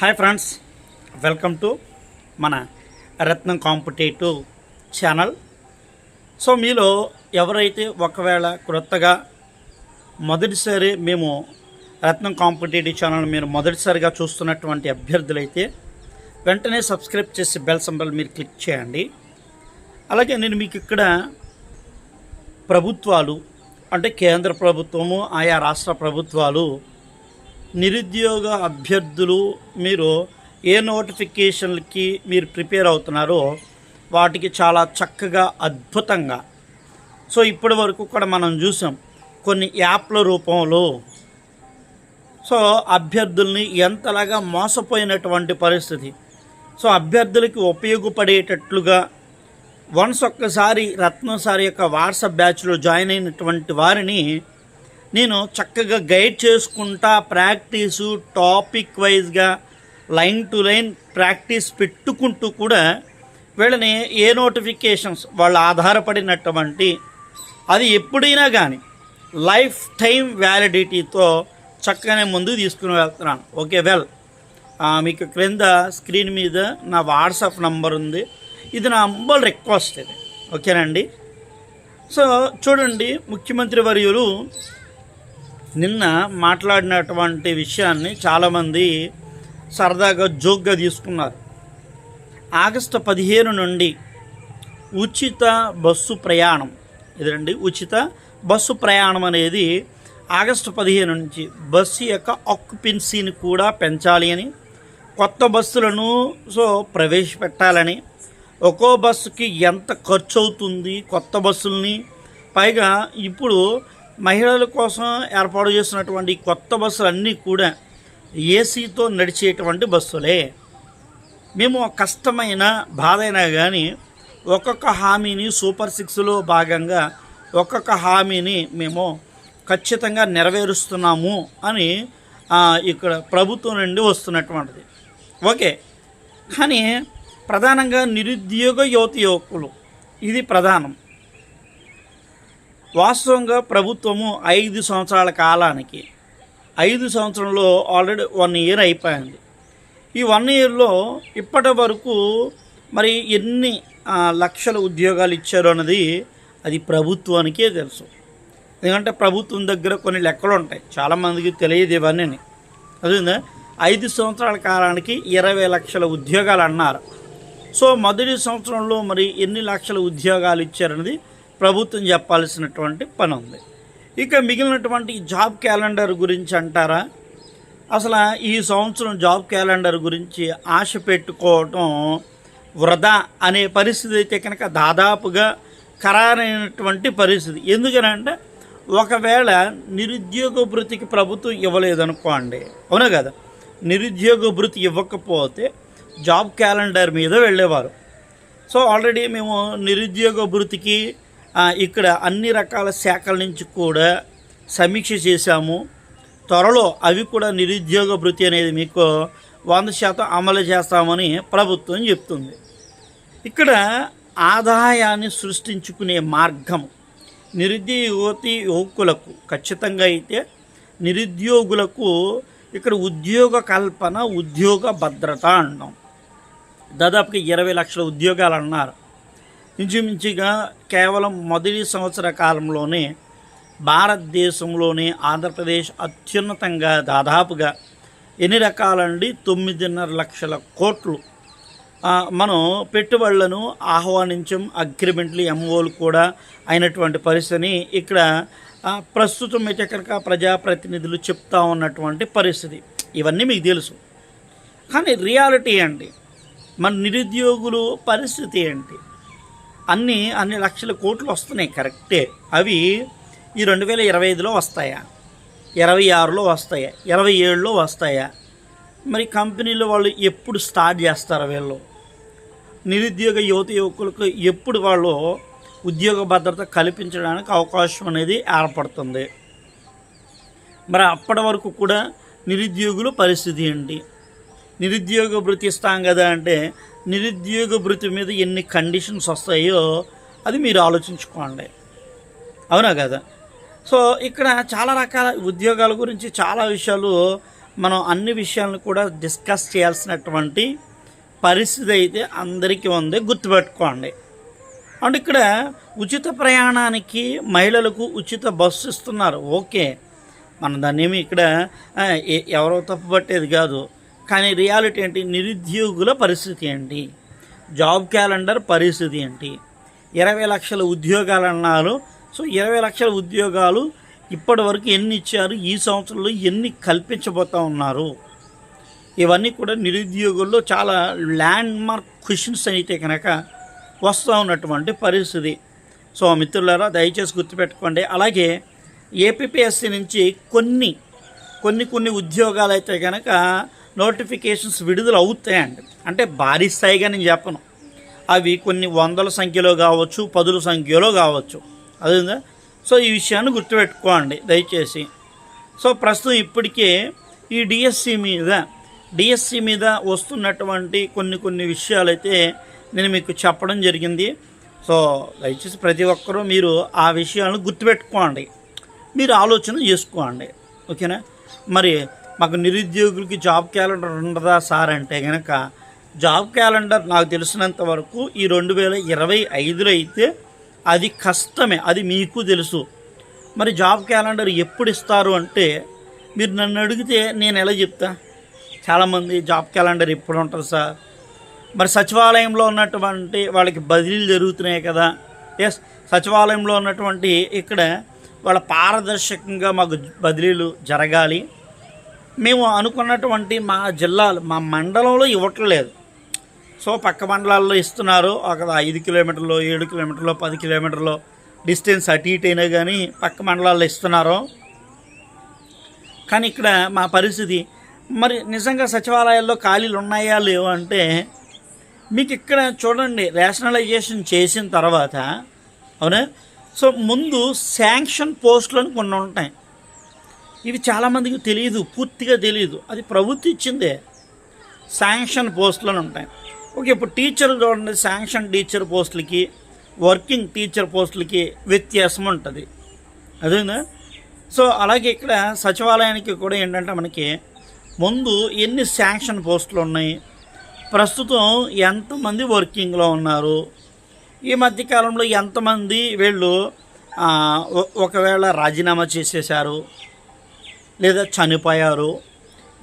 Hi friends welcome to మన రత్నం competitive channel. So మీలో ఎవరైతే ఒకవేళ క్రొత్తగా మొదటిసారి మేము రత్నం కాంపిటేటివ్ ఛానల్ మీరు మొదటిసారిగా చూస్తున్నటువంటి అభ్యర్థులైతే వెంటనే సబ్స్క్రైబ్ చేసి బెల్ సంబల్ మీరు క్లిక్ చేయండి. అలాగే నేను మీకు ఇక్కడ ప్రభుత్వాలు అంటే కేంద్ర ప్రభుత్వము ఆయా రాష్ట్ర ప్రభుత్వాలు నిరుద్యోగ అభ్యర్థులు మీరు ఏ నోటిఫికేషన్లకి మీరు ప్రిపేర్ అవుతున్నారో వాటికి చాలా చక్కగా అద్భుతంగా. సో ఇప్పటి వరకు కూడా మనం చూసాం కొన్ని యాప్ల రూపంలో. సో అభ్యర్థుల్ని ఎంతలాగా మోసపోయినటువంటి పరిస్థితి. సో అభ్యర్థులకి ఉపయోగపడేటట్లుగా వన్స్ ఒక్కసారి రత్నం సార్ యొక్క వాట్సాప్ బ్యాచ్లో జాయిన్ అయినటువంటి వారిని నేను చక్కగా గైడ్ చేసుకుంటా ప్రాక్టీసు టాపిక్ వైజ్గా లైన్ టు లైన్ ప్రాక్టీస్ పెట్టుకుంటూ కూడా వీళ్ళని ఏ నోటిఫికేషన్స్ వాళ్ళు ఆధారపడినటువంటి అది ఎప్పుడైనా కానీ లైఫ్ టైం వ్యాలిడిటీతో చక్కగానే ముందుకు తీసుకుని వెళ్తున్నాను. Okay well. మీకు క్రింద స్క్రీన్ మీద నా వాట్సాప్ నంబర్ ఉంది. ఇది నా అంబల్ రిక్వెస్ట్ ఇది. ఓకేనండి? సో చూడండి ముఖ్యమంత్రి వర్యులు నిన్న మాట్లాడినటువంటి విషయాన్ని చాలామంది సరదాగా జోక్గా తీసుకున్నారు. ఆగస్టు పదిహేను నుండి ఉచిత బస్సు ప్రయాణం. ఇదండి ఉచిత బస్సు ప్రయాణం అనేది ఆగస్టు పదిహేను నుంచి బస్సు యొక్క ఆక్యుపెన్సీని కూడా పెంచాలి అని కొత్త బస్సులను సో ప్రవేశపెట్టాలని ఒక్కో బస్సుకి ఎంత ఖర్చు అవుతుంది కొత్త బస్సుల్ని పైగా ఇప్పుడు మహిళల కోసం ఏర్పాటు చేసినటువంటి కొత్త బస్సులు అన్నీ కూడా ఏసీతో నడిచేటువంటి బస్సులే. మేము కష్టమైన బాధ అయినా కానీ ఒక్కొక్క హామీని సూపర్ సిక్స్లో భాగంగా ఒక్కొక్క హామీని మేము ఖచ్చితంగా నెరవేరుస్తున్నాము అని ఇక్కడ ప్రభుత్వం నుండి వస్తున్నటువంటిది. ఓకే. కానీ ప్రధానంగా నిరుద్యోగ యువతి యువకులు ఇది ప్రధానం. వాస్తవంగా ప్రభుత్వము ఐదు సంవత్సరాల కాలానికి ఐదు సంవత్సరంలో ఆల్రెడీ వన్ ఇయర్ అయిపోయింది. ఈ వన్ ఇయర్లో ఇప్పటి వరకు మరి ఎన్ని లక్షల ఉద్యోగాలు ఇచ్చారు అన్నది అది ప్రభుత్వానికే తెలుసు. ఎందుకంటే ప్రభుత్వం దగ్గర కొన్ని లెక్కలు ఉంటాయి. చాలామందికి తెలియదు ఇవన్నీ. అదే ఐదు సంవత్సరాల కాలానికి ఇరవై లక్షల ఉద్యోగాలు అన్నారు. సో మొదటి సంవత్సరంలో మరి ఎన్ని లక్షల ఉద్యోగాలు ఇచ్చారనేది ప్రభుత్వం చెప్పాల్సినటువంటి పని ఉంది ఇక మిగిలినటువంటి జాబ్ క్యాలెండర్ గురించి అంటారా? అసలు ఈ సంవత్సరం జాబ్ క్యాలెండర్ గురించి ఆశ పెట్టుకోవటం వృధా అనే పరిస్థితి అయితే కనుక దాదాపుగా ఖరారైనటువంటి పరిస్థితి. ఎందుకనంటే ఒకవేళ నిరుద్యోగ భృతికి ప్రభుత్వం ఇవ్వలేదనుకోండి అవునా కదా? నిరుద్యోగ భృతి ఇవ్వకపోతే జాబ్ క్యాలెండర్ మీద వెళ్ళేవారు. సో ఆల్రెడీ మేము నిరుద్యోగ భృతికి ఇక్కడ అన్ని రకాల శాఖల నుంచి కూడా సమీక్ష చేశాము. త్వరలో అవి కూడా నిరుద్యోగ భృతి అనేది మీకు వంద శాతం అమలు చేస్తామని ప్రభుత్వం చెప్తుంది. ఇక్కడ ఆదాయాన్ని సృష్టించుకునే మార్గం నిరుద్యోగ యువతి యువకులకు ఖచ్చితంగా అయితే నిరుద్యోగులకు ఇక్కడ ఉద్యోగ కల్పన ఉద్యోగ భద్రత అన్నాం దాదాపుగా ఇరవై లక్షల ఉద్యోగాలు అన్నారు. ఇంచుమించుగా కేవలం మొదటి సంవత్సర కాలంలోనే భారతదేశంలోనే ఆంధ్రప్రదేశ్ అత్యున్నతంగా దాదాపుగా ఎన్ని రకాలండి? తొమ్మిదిన్నర లక్షల కోట్లు. మనం పెట్టుబడులను ఆహ్వానించం అగ్రిమెంట్లు ఎంఓలు కూడా అయినటువంటి పరిస్థితిని ఇక్కడ ప్రస్తుతం అయితే కనుక ప్రజాప్రతినిధులు చెప్తా ఉన్నటువంటి పరిస్థితి. ఇవన్నీ మీకు తెలుసు. కానీ రియాలిటీ అండి మన నిరుద్యోగులు పరిస్థితి ఏంటి? అన్ని అన్ని లక్షల కోట్లు వస్తున్నాయి కరెక్టే. అవి ఈ రెండు వేల ఇరవై ఐదులో వస్తాయా? ఇరవై ఆరులో వస్తాయా? ఇరవై ఏడులో వస్తాయా? మరి కంపెనీలు వాళ్ళు ఎప్పుడు స్టార్ట్ చేస్తారు వీళ్ళు? నిరుద్యోగ యువత యువకులకు ఎప్పుడు వాళ్ళు ఉద్యోగ భద్రత కల్పించడానికి అవకాశం అనేది ఏర్పడుతుంది? మరి అప్పటి వరకు కూడా నిరుద్యోగుల పరిస్థితి ఏంటి? నిరుద్యోగ భృతి ఇస్తాం కదా అంటే నిరుద్యోగ భృతి మీద ఎన్ని కండిషన్స్ వస్తాయో అది మీరు ఆలోచించుకోండి. అవునా కదా? సో ఇక్కడ చాలా రకాల ఉద్యోగాల గురించి చాలా విషయాలు మనం అన్ని విషయాలను కూడా డిస్కస్ చేయాల్సినటువంటి పరిస్థితి అయితే అందరికీ ఉంది గుర్తుపెట్టుకోండి. అంటే ఇక్కడ ఉచిత ప్రయాణానికి మహిళలకు ఉచిత బస్సు ఇస్తున్నారు. ఓకే. మన దాన్ని ఇక్కడ ఎ- ఎవరో తప్పుపట్టేది కాదు. కానీ రియాలిటీ ఏంటి? నిరుద్యోగుల పరిస్థితి ఏంటి? జాబ్ క్యాలెండర్ పరిస్థితి ఏంటి? ఇరవై లక్షల ఉద్యోగాలు అన్నారు. సో ఇరవై లక్షల ఉద్యోగాలు ఇప్పటి వరకు ఎన్ని ఇచ్చారు? ఈ సంవత్సరంలో ఎన్ని కల్పించబోతా ఉన్నారు? ఇవన్నీ కూడా నిరుద్యోగుల్లో చాలా ల్యాండ్ మార్క్ క్వశ్చన్స్ అయితే కనుక వస్తూ ఉన్నటువంటి పరిస్థితి. సో మిత్రులారా దయచేసి గుర్తుపెట్టుకోండి. అలాగే ఏపీఎస్సి నుంచి కొన్ని కొన్ని కొన్ని ఉద్యోగాలు అయితే కనుక నోటిఫికేషన్స్ విడుదల అవుతాయండి. అంటే భారీ స్థాయిగా నేను చెప్పను. అవి కొన్ని వందల సంఖ్యలో కావచ్చు పదుల సంఖ్యలో కావచ్చు. అదేందా? సో ఈ విషయాన్ని గుర్తుపెట్టుకోండి దయచేసి. సో ప్రస్తుతం ఇప్పటికే ఈ డిఎస్సి మీద డిఎస్సి మీద వస్తున్నటువంటి కొన్ని కొన్ని విషయాలైతే నేను మీకు చెప్పడం జరిగింది. సో దయచేసి ప్రతి ఒక్కరూ మీరు ఆ విషయాలను గుర్తుపెట్టుకోండి. మీరు ఆలోచన చేసుకోండి. ఓకేనా? మరి మాకు నిరుద్యోగులకి జాబ్ క్యాలెండర్ ఉండదా సార్ అంటే కనుక జాబ్ క్యాలెండర్ నాకు తెలిసినంత వరకు ఈ రెండు వేల ఇరవై ఐదులో అయితే అది కష్టమే అది మీకు తెలుసు. మరి జాబ్ క్యాలెండర్ ఎప్పుడు ఇస్తారు అంటే మీరు నన్ను అడిగితే నేను ఎలా చెప్తా? చాలామంది జాబ్ క్యాలెండర్ ఎప్పుడు ఉంటుంది సార్? మరి సచివాలయంలో ఉన్నటువంటి వాళ్ళకి బదిలీలు జరుగుతున్నాయి కదా. ఎస్ సచివాలయంలో ఉన్నటువంటి ఇక్కడ వాళ్ళ పారదర్శకంగా మాకు బదిలీలు జరగాలి. మేము అనుకున్నటువంటి మా జిల్లాలు మా మండలంలో ఇవ్వట్లేదు సో పక్క మండలాల్లో ఇస్తున్నారు. ఒక ఐదు కిలోమీటర్లు ఏడు కిలోమీటర్లు పది కిలోమీటర్లు డిస్టెన్స్ అటు ఇటు అయినా కానీ పక్క మండలాల్లో ఇస్తున్నారు. కానీ ఇక్కడ మా పరిస్థితి మరి నిజంగా సచివాలయాల్లో ఖాళీలు ఉన్నాయా లేవు అంటే మీకు ఇక్కడ చూడండి రేషనలైజేషన్ చేసిన తర్వాత అవునా? సో ముందు శాంక్షన్ పోస్టులను కొన్ని ఉంటాయి. ఇవి చాలామందికి తెలియదు పూర్తిగా తెలియదు అది ప్రభుత్వం ఇచ్చిందే. శాంక్షన్ పోస్టులను ఉంటాయి. ఓకే ఇప్పుడు టీచర్ చూడండి శాంక్షన్ టీచర్ పోస్టులకి వర్కింగ్ టీచర్ పోస్టులకి వ్యత్యాసం ఉంటుంది. అదేనా? సో అలాగే ఇక్కడ సచివాలయానికి కూడా ఏంటంటే మనకి ముందు ఎన్ని శాంక్షన్ పోస్టులు ఉన్నాయి? ప్రస్తుతం ఎంతమంది వర్కింగ్లో ఉన్నారు? ఈ మధ్యకాలంలో ఎంతమంది వీళ్ళు ఒకవేళ రాజీనామా చేసేశారు? లేదా చనిపోయారు.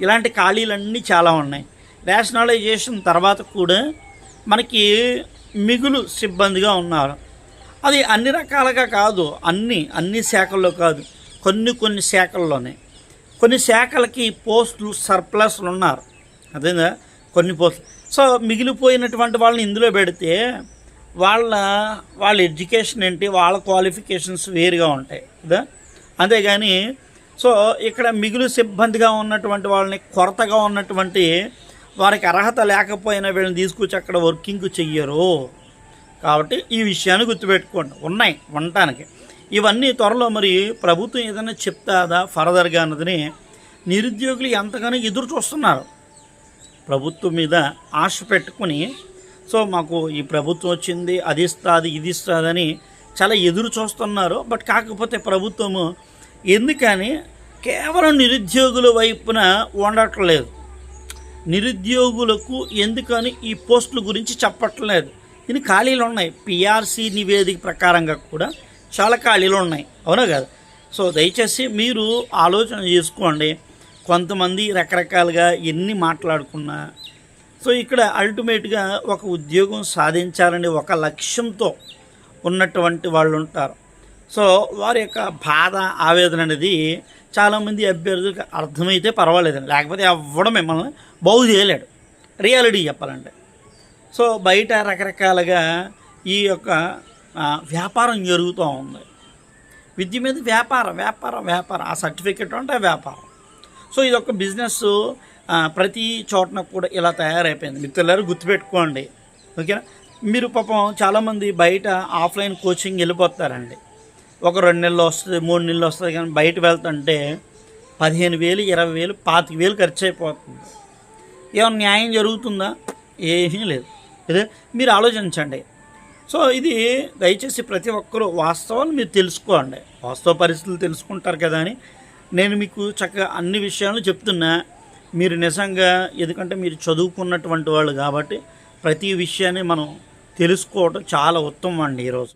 ఇలాంటి ఖాళీలన్నీ చాలా ఉన్నాయి. రేషనలైజేషన్ తర్వాత కూడా మనకి మిగులు సిబ్బందిగా ఉన్నారు. అది అన్ని రకాలుగా కాదు. అన్ని అన్ని శాఖల్లో కాదు. కొన్ని కొన్ని శాఖల్లోనే. కొన్ని శాఖలకి పోస్టులు సర్ప్లస్లు ఉన్నారు. అదేనా కొన్ని పోస్టులు. సో మిగిలిపోయినటువంటి వాళ్ళని ఇందులో పెడితే వాళ్ళ వాళ్ళ ఎడ్యుకేషన్ ఏంటి? వాళ్ళ క్వాలిఫికేషన్స్ వేరుగా ఉంటాయి. కదా? అంతేగాని సో ఇక్కడ మిగులు సిబ్బందిగా ఉన్నటువంటి వాళ్ళని కొరతగా ఉన్నటువంటి వారికి అర్హత లేకపోయినా వీళ్ళని తీసుకొచ్చి అక్కడ వర్కింగ్ చెయ్యరు. కాబట్టి ఈ విషయాన్ని గుర్తుపెట్టుకోండి. ఉన్నాయి ఉండటానికి. ఇవన్నీ త్వరలో మరి ప్రభుత్వం ఏదైనా చెప్తాదా ఫర్దర్గా అన్నదని నిరుద్యోగులు ఎంతగానో ఎదురు చూస్తున్నారు. ప్రభుత్వం మీద ఆశ పెట్టుకుని సో మాకు ఈ ప్రభుత్వం వచ్చింది అది ఇస్తుంది ఇది ఇస్తుందని చాలా ఎదురు చూస్తున్నారు. బట్ కాకపోతే ప్రభుత్వము ఎందుకని కేవలం నిరుద్యోగుల వైపున ఉండట్లేదు నిరుద్యోగులకు ఎందుకని ఈ పోస్టుల గురించి చెప్పట్లేదు. దీని ఖాళీలు ఉన్నాయి. పిఆర్సి నివేదిక ప్రకారంగా కూడా చాలా ఖాళీలు ఉన్నాయి. అవునా కదా? సో దయచేసి మీరు ఆలోచన చేసుకోండి. కొంతమంది రకరకాలుగా ఎన్ని మాట్లాడుకున్నా సో ఇక్కడ అల్టిమేట్గా ఒక ఉద్యోగం సాధించాలని ఒక లక్ష్యంతో ఉన్నటువంటి వాళ్ళు ఉంటారు సో వారి యొక్క బాధ ఆవేదన అనేది చాలామంది అభ్యర్థులకు అర్థమైతే పర్వాలేదండి. లేకపోతే ఎవ్వడం మిమ్మల్ని బాగు చేయలేడు. రియాలిటీ చెప్పాలంటే. సో బయట రకరకాలుగా ఈ యొక్క వ్యాపారం జరుగుతూ ఉంది. విద్య మీద వ్యాపారం వ్యాపారం వ్యాపారం. ఆ సర్టిఫికెట్ అంటే వ్యాపారం. సో ఇది ఒక బిజినెస్ ప్రతి చోటన కూడా ఇలా తయారైపోయింది. మిత్రులారు గుర్తుపెట్టుకోండి. ఓకేనా? మీరు పాపం చాలామంది బయట ఆఫ్లైన్ కోచింగ్ వెళ్ళిపోతారండి. ఒక రెండు నెలలు వస్తుంది మూడు నెలలు వస్తుంది కానీ బయట వెళ్తుంటే పదిహేను వేలు ఇరవై వేలు పాతిక వేలు ఖర్చు అయిపోతుంది. ఏమైనా న్యాయం జరుగుతుందా? ఏమీ లేదు. ఇదే మీరు ఆలోచించండి. సో ఇది దయచేసి ప్రతి ఒక్కరూ వాస్తవాలు మీరు తెలుసుకోండి. వాస్తవ పరిస్థితులు తెలుసుకుంటారు కదా అని నేను మీకు చక్కగా అన్ని విషయాలు చెప్తున్నా. మీరు నిజంగా ఎందుకంటే మీరు చదువుకున్నటువంటి వాళ్ళు కాబట్టి ప్రతి విషయాన్ని మనం తెలుసుకోవడం చాలా ఉత్తమం అండి ఈరోజు.